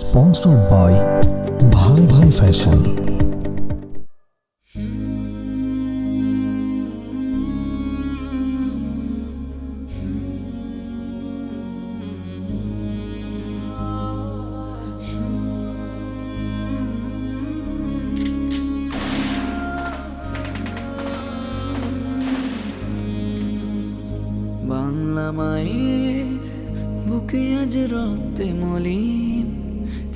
Sponsored by ভাই ভাই fashion Bangla মায়ের বুকে আজ রক্তে মলিন।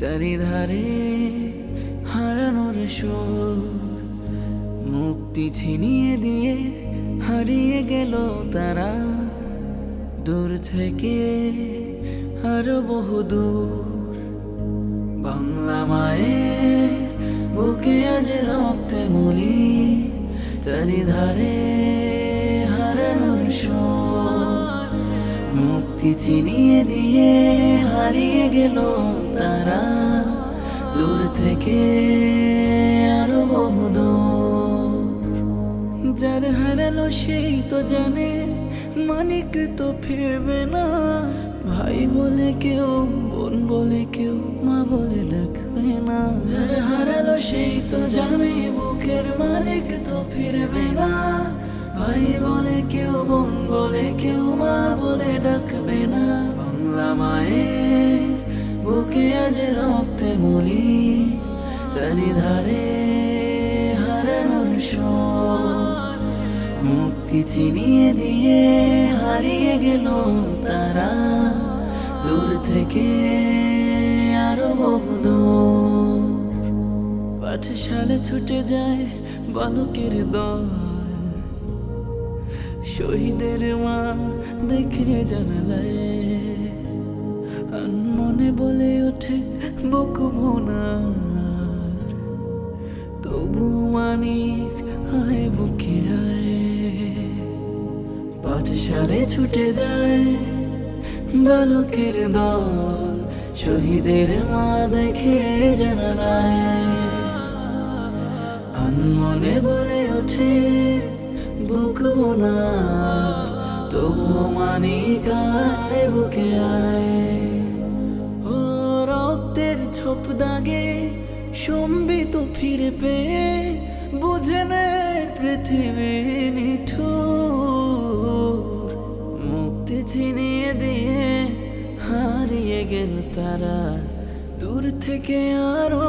চারিধারে হারানোর সুর, মুক্তি ছিনিয়ে দিয়ে হারিয়ে গেল তারা। দূর থেকে আরও বহুদূর, বাংলা মায়ের বুকে আজ রক্তে মলি, চারিধারে মুক্তি চিনিয়ে দিয়ে হারিয়ে গেল তারা। দূর থেকে আরও বহুদূর যার হারালো সেই তো জানে, মানিক তো ফিরবে না। ভাই বলে কেউ, বোন বলে কেউ, মা বলে ডাকবে না। যার হারালো সেই তো জানে, বুকের মালিক তো ফিরবে না। ভাই বলে কেউ বোন বলে কেউ মা বলে ডাকবে না। বাংলা মায়ের বুকে আজ রক্তে মলি, চারিধারে হারানোর সর মুক্তি চিনিয়ে দিয়ে হারিয়ে গেল তারা, দূর থেকে আরও বহুদূর পাঠশালে ছুটে যায় বালকের দল। শহীদের মা দেখে জানালায় মনে বলে ওঠে, বকু ভোনার, তবু মানিক আয় বুকে আয়। পাঠশালে ছুটে যায় বালকের দল, শহীদের মা দেখে জানালায় আনমনে বলে ওঠে বুকবো না, তবুও মানিকায় বুকে আয়। ও রক্তের ছোপ দাগে সম্বিত ফিরে পেয়ে বুঝে নেয় পৃথিবী নিঠুর। মুক্তি ছিনিয়ে দিয়ে হারিয়ে গেল তারা, দূর থেকে আরও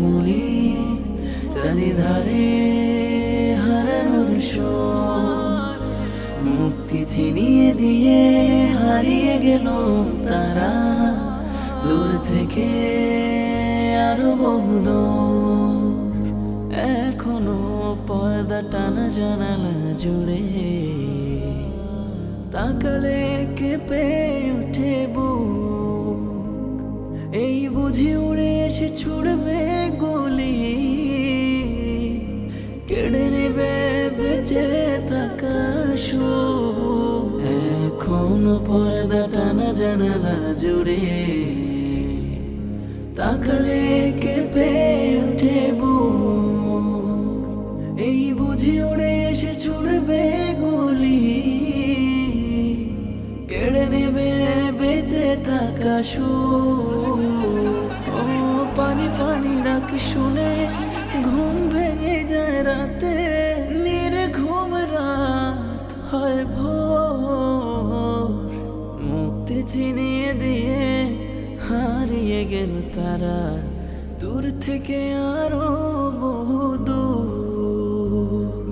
মুড়ি চারিধারে হারানোর সর মুক্তি ছিনিয়ে দিয়ে হারিয়ে গেল তারা। দূর থেকে আরও বহুদূর এখনও পর্দা টানা জানালা জুড়ে। তাকালে কেঁপে উঠে বুক। এই বুঝি উড়ে এসে ছুড়বে এখনও পর্দা টানা জানালা জুড়ে। তাকালে কেঁপে উঠে এই বুঝি উড়ে এসে ছুড়বে গুলি। কেড়ে নেবে বেঁচে থাকা সুখ। ও পানি পানি ডাক শুনে ঘুম ভেঙে যায় রাতে। নির ঘুম রাত হয় ভোর। ছিনিয়ে দিয়ে হারিয়ে গেল তারা। দূর থেকে আরও বহু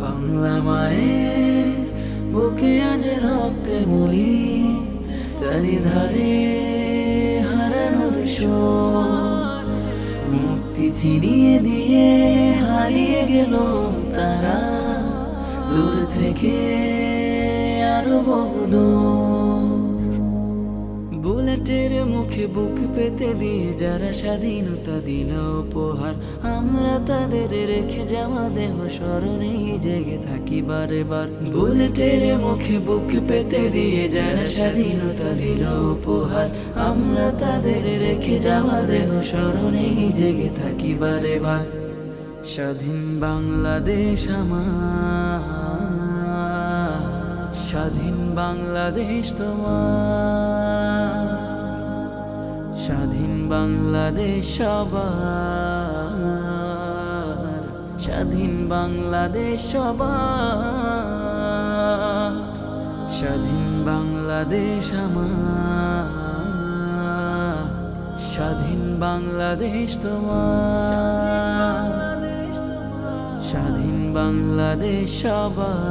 বাংলা মায়ের বুকে আজ রক্তে মরি চারিধারে হারানোর মুক্তি ছিনিয়ে দিয়ে হারিয়ে গেল তারা। দূর থেকে আরও বহুদূর বুলেটের মুখে বুক পেতে দিয়ে যারা স্বাধীনতা দিল উপহার, আমরা তাদের রেখে যাওয়া দেহ স্মরণেই জেগে থাকি বারে বার বুলেটের মুখে বুক পেতে দিয়ে যারা স্বাধীনতা দিল উপহার, আমরা তাদের রেখে যাওয়া দেহ স্মরণেই জেগে থাকি বারে বার স্বাধীন বাংলাদেশ আমার, স্বাধীন বাংলাদেশ তোমার। স্বাধীন বাংলাদেশ সবার স্বাধীন বাংলাদেশ সবার স্বাধীন বাংলাদেশ আমার, স্বাধীন বাংলাদেশ তোমার, স্বাধীন বাংলাদেশ সবার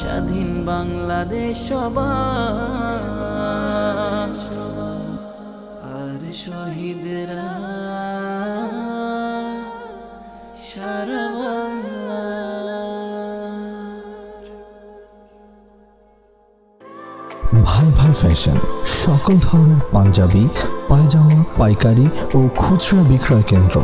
স্বাধীন বাংলাদেশ সবার ভাই ভাই ফ্যাশন সকল ধরনের পাঞ্জাবি পায়জামা পাইকারি ও খুচরা বিক্রয় কেন্দ্র।